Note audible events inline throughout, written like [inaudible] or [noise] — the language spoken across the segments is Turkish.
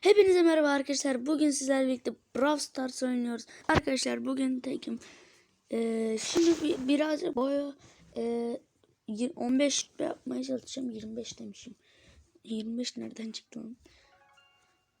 Hepinize merhaba arkadaşlar. Bugün sizlerle birlikte Brawl Stars oynuyoruz. Arkadaşlar bugün tekim. Ee, şimdi bir, birazcık boya e, yir- 15 yapmaya çalışacağım. 25 demişim. 25 nereden çıktı oğlum?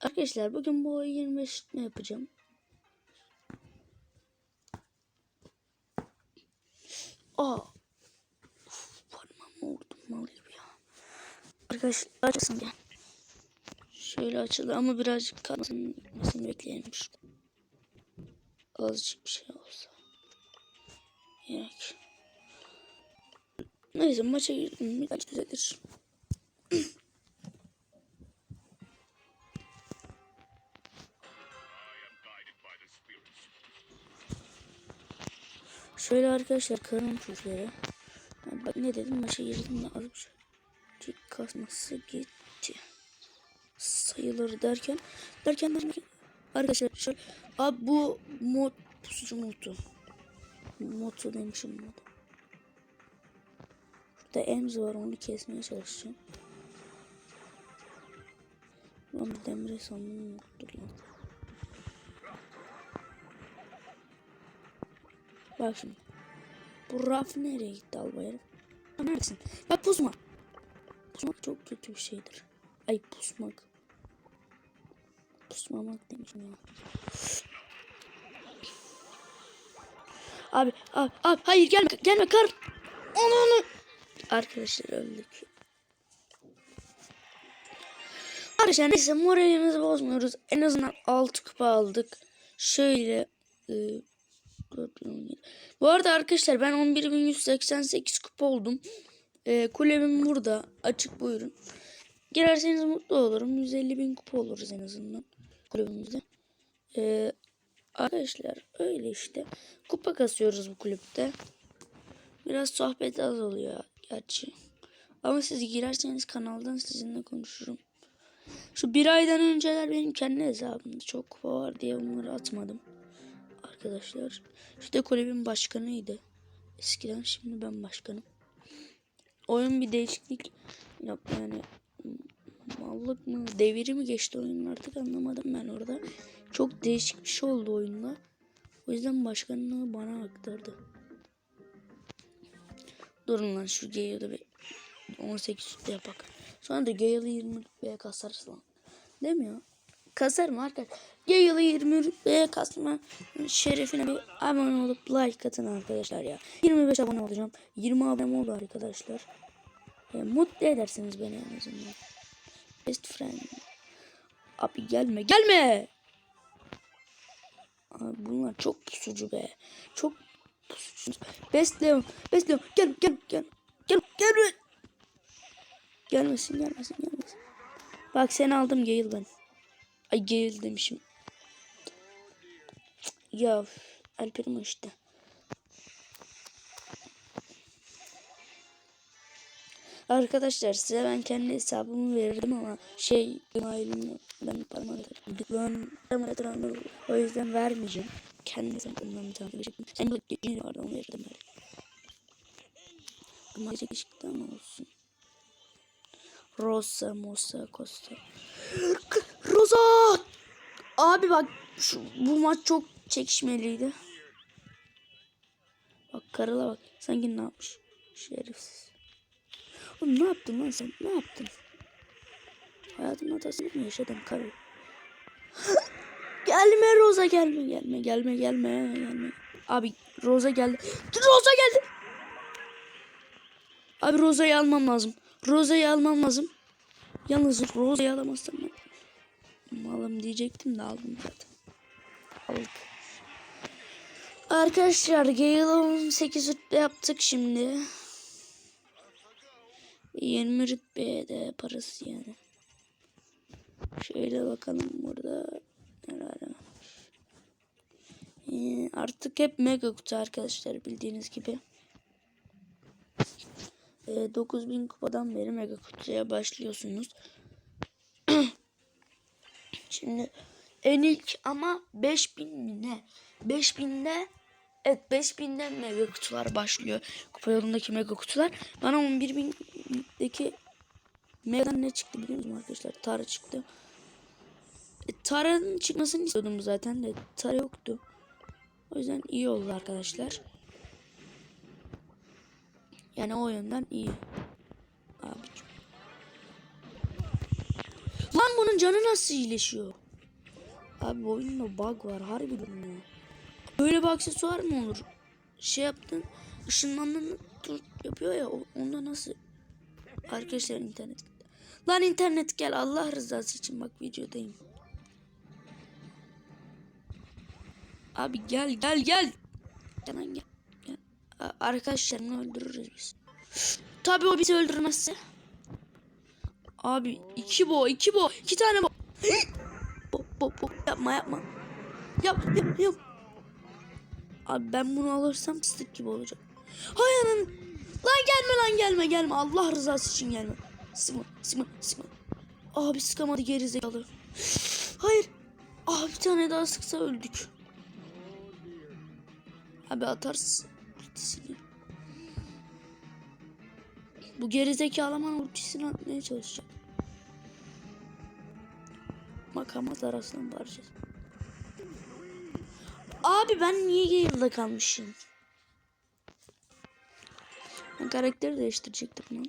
Arkadaşlar bugün bu 25 ne yapacağım? Aa. Parmağımı vurdum mal gibi ya. Arkadaşlar açsın gel. Şöyle açıldı ama birazcık kalmasını bekleyelim. Azıcık bir şey olsa. Gerek. Neyse maça girdim birkaç düzelir. Şöyle arkadaşlar karın çocukları. Ne dedim maça girdim de azıcık kasması gitti sayılır derken derken derken arkadaşlar şöyle abi bu mod pusucu modu. Modu demişim mod burada emz var onu kesmeye çalışacağım. Lan demire sandım yoktur lan. Bak şimdi bu raf nereye gitti albayarım Neredesin? Ya pusma. Pusmak çok kötü bir şeydir. Ay pusmak Pusmamak demişim ya. Abi, abi, abi, hayır gelme, gelme kar. Onu, onu. Arkadaşlar öldük. Arkadaşlar neyse moralimizi bozmuyoruz. En azından 6 kupa aldık. Şöyle e, bu arada arkadaşlar ben 11.188 kupa oldum. E, kulübüm burada. Açık buyurun. Girerseniz mutlu olurum. 150 bin kupa oluruz en azından kulübümüzde. Ee, arkadaşlar öyle işte. Kupa kasıyoruz bu kulüpte. Biraz sohbet az oluyor gerçi. Ama siz girerseniz kanaldan sizinle konuşurum. Şu bir aydan önceler benim kendi hesabımda çok kupa var diye onları atmadım. Arkadaşlar. İşte kulübün başkanıydı. Eskiden şimdi ben başkanım. Oyun bir değişiklik yap yani mallık mı deviri mi geçti oyunun artık anlamadım ben orada. Çok değişik bir şey oldu oyunda. O yüzden başkanlığı bana aktardı. Durun lan şu Gale'ı bir 18 sütte yapak. Sonra da Gale'ı 20 rütbeye kasarız lan. Değil mi ya? Kasarım arkadaşlar. Gale'ı 20 rütbeye kasma şerefine bir abone olup like atın arkadaşlar ya. 25 abone olacağım. 20 abone oldu arkadaşlar. E, mutlu edersiniz beni en azından. Best friend. Abi gelme gelme. Abi bunlar çok pusucu be. Çok pusucu. Best Leon. Best Leon. Gel gel gel. Gel gelme. Gelmesin gelmesin gelmesin. Bak seni aldım ben. Ay Gale demişim. Ya Alper'im işte. Arkadaşlar size ben kendi hesabımı verirdim ama şey ben parmağı o yüzden vermeyeceğim. Kendi hesabımdan takip edecektim. Sen bu yeni vardı onu verirdim ben. Ama ışıktan olsun. Rosa, Mosa, Costa. Rosa! Abi bak şu, bu maç çok çekişmeliydi. Bak karıla bak. Sanki ne yapmış? Şerefsiz. Oğlum ne yaptın lan sen? Ne yaptın? Hayatın hatasını mı yaşadın karı? [laughs] gelme Rosa gelme gelme gelme gelme gelme. Abi Rosa geldi. Rosa geldi. Abi Rosa'yı almam lazım. Rosa'yı almam lazım. Yalnız Rosa'yı alamazsam ben malım diyecektim de aldım zaten. Aldık. Arkadaşlar Gale 18 rütbe yaptık şimdi. 20 rütbeye de yaparız yani. Şöyle bakalım burada neler varmış. Ee, artık hep mega kutu arkadaşlar bildiğiniz gibi. Ee, 9000 kupadan beri mega kutuya başlıyorsunuz. [clears throat] Şimdi en ilk ama 5000 mi ne? 5000'de Evet 5000'den mega kutular başlıyor. Kupa yolundaki mega kutular. Bana 11.000'deki megadan ne çıktı biliyor musunuz arkadaşlar? Tara çıktı. Tara'nın çıkmasını istiyordum zaten de Tara yoktu. O yüzden iyi oldu arkadaşlar. Yani o yönden iyi. Abicim. Lan bunun canı nasıl iyileşiyor? Abi bu oyunda bug var harbi durmuyor. Böyle bir aksesuar mı olur? Şey yaptın ışınlandın yapıyor ya onda nasıl? Arkadaşlar internet. Lan internet gel Allah rızası için bak videodayım. Abi gel gel gel. Gel gel. gel. Arkadaşlarını öldürürüz biz. Tabii o bizi öldürmezse. Abi iki bo iki bo iki tane bo. bo, bo, bo. Yapma yapma. Yap yap yap. Abi ben bunu alırsam fıstık gibi olacak. Hay anam. Lan gelme lan gelme gelme. Allah rızası için gelme. Sıkma sıkma sıkma. Abi sıkamadı gerizekalı. Hayır. Abi bir tane daha sıksa öldük. Abi atarsın. ultisini. Bu gerizekalı aman ultisini atmaya çalışacak. Makamat arasından parçası. Abi ben niye yılda kalmışım? Ben karakteri değiştirecektim lan.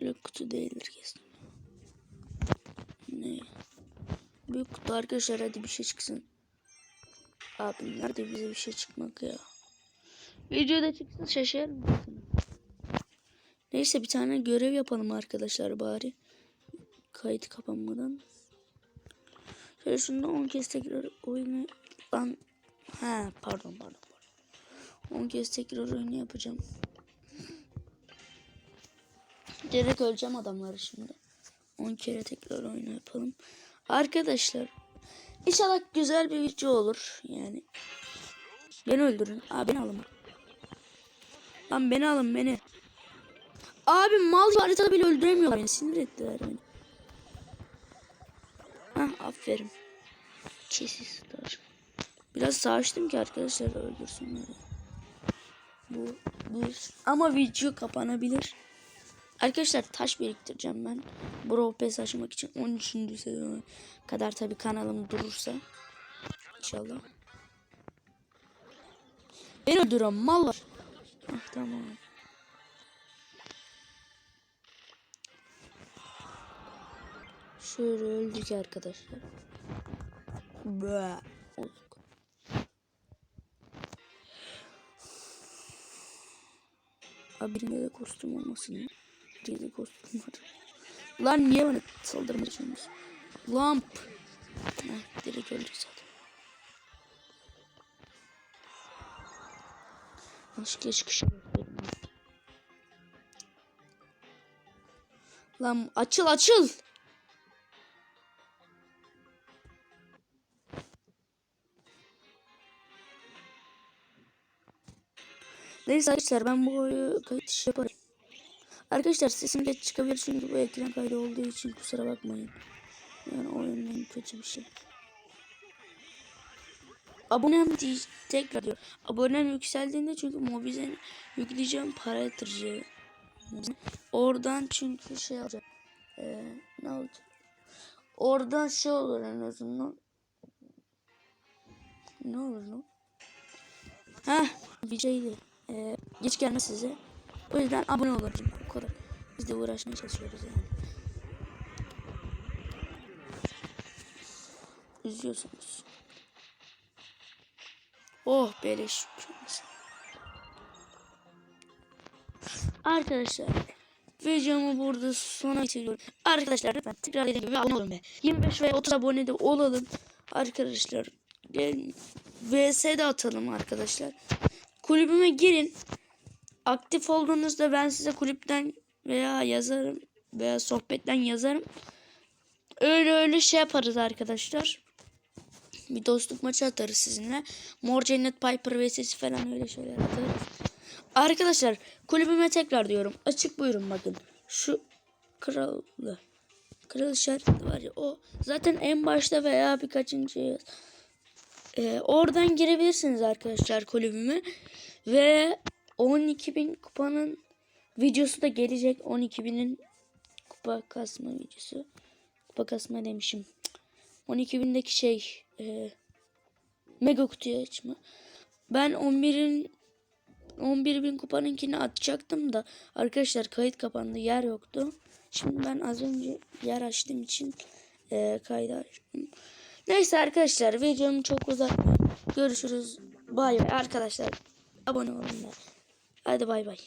Büyük kutu değildir kesin. Ne? Büyük kutu arkadaşlar hadi bir şey çıksın. Abi nerede bize bir şey çıkmak ya? Videoda çıksın şaşırır mısın? Neyse bir tane görev yapalım arkadaşlar bari. Kayıt kapanmadan. Şöyle şunu 10 kez tekrar oyunu ha pardon pardon pardon. 10 kez tekrar oyunu yapacağım. Direkt öleceğim adamları şimdi. 10 kere tekrar oyunu yapalım. Arkadaşlar inşallah güzel bir video olur yani. Beni öldürün. Abi beni alın. Lan beni alın beni. Abi mal haritada bile öldüremiyorlar beni. Sinir ettiler beni. Hah aferin. Star. Biraz savaştım ki arkadaşlar öldürsünler. Bu bir. Ama video kapanabilir. Arkadaşlar taş biriktireceğim ben. Bro Pass açmak için 13. sezona kadar tabi kanalım durursa. İnşallah. Beni öldüren mal var. Ah, tamam. Şöyle öldük arkadaşlar. Bıh. Olduk. Abi birinde de kostüm olmasın. Birinde kostüm var. Lan niye bana saldırmaya çalışıyorsunuz? Lamp. Heh, direkt öldük zaten. Başka çıkışa bakıyorum. Lan açıl açıl. Neyse arkadaşlar ben bu kayıt işi yaparım. Arkadaşlar sesim geç çıkabilir çünkü bu ekran kaydı olduğu için kusura bakmayın. Yani oyunun kötü bir şey. Abonem tekrar diyor. Abonem yükseldiğinde çünkü Mobizen'e yükleyeceğim para yatıracağım. Oradan çünkü şey alacağım. Ee, ne olacak? Oradan şey olur en azından. Ne olur lan? Heh bir şeydi. Ee, geç gelmez size. O yüzden abone olun. Biz de uğraşmaya çalışıyoruz yani. Üzüyorsunuz. Oh beleş. Arkadaşlar videomu burada sona getiriyorum. Arkadaşlar lütfen tekrar dediğim gibi abone olun be. 25 ve 30 abone de olalım. Arkadaşlar gelin VS de atalım arkadaşlar. Kulübüme girin. Aktif olduğunuzda ben size kulüpten veya yazarım veya sohbetten yazarım. Öyle öyle şey yaparız arkadaşlar. Bir dostluk maçı atarız sizinle. Mor Cennet Piper vs falan öyle şeyler atarız. Arkadaşlar kulübüme tekrar diyorum. Açık buyurun bakın. Şu kralı. Kral işareti var ya o zaten en başta veya birkaçıncı ee, oradan girebilirsiniz arkadaşlar kulübüme. Ve 12.000 kupanın videosu da gelecek. 12.000'in kupa kasma videosu. Kupa kasma demişim. 12 bindeki şey e, mega kutuyu açma. Ben 11'in 11 bin kupanınkini atacaktım da arkadaşlar kayıt kapandı yer yoktu. Şimdi ben az önce yer açtığım için e, kaydı açtım. Neyse arkadaşlar videomu çok uzatmayayım. Görüşürüz. Bay bay arkadaşlar. Abone olun. Hadi bay bay.